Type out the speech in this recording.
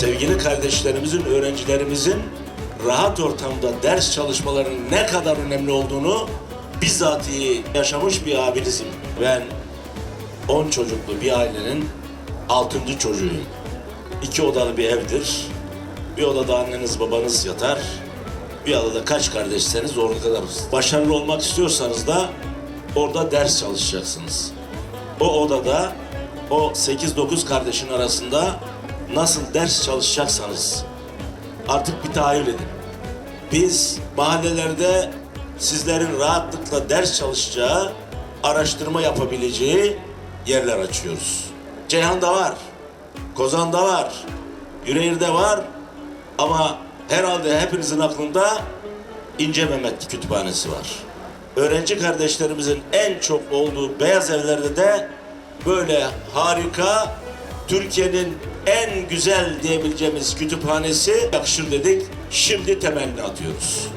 sevgili kardeşlerimizin, öğrencilerimizin rahat ortamda ders çalışmalarının ne kadar önemli olduğunu bizzatihi yaşamış bir abinizim. Ben 10 çocuklu bir ailenin 6. çocuğuyum. İki odalı bir evdir. Bir odada anneniz babanız yatar. Bir odada kaç kardeşseniz orada kalırsınız. Başarılı olmak istiyorsanız da orada ders çalışacaksınız. O odada o 8-9 kardeşin arasında nasıl ders çalışacaksanız artık bir tahayyül edin. Biz mahallelerde sizlerin rahatlıkla ders çalışacağı, araştırma yapabileceği yerler açıyoruz. Ceyhan'da var, Kozan'da var, Yüreğir'de var ama herhalde hepinizin aklında İnce Mehmet Kütüphanesi var. Öğrenci kardeşlerimizin en çok olduğu beyaz evlerde de böyle harika, Türkiye'nin en güzel diyebileceğimiz kütüphanesi yakışır dedik. Şimdi temelini atıyoruz.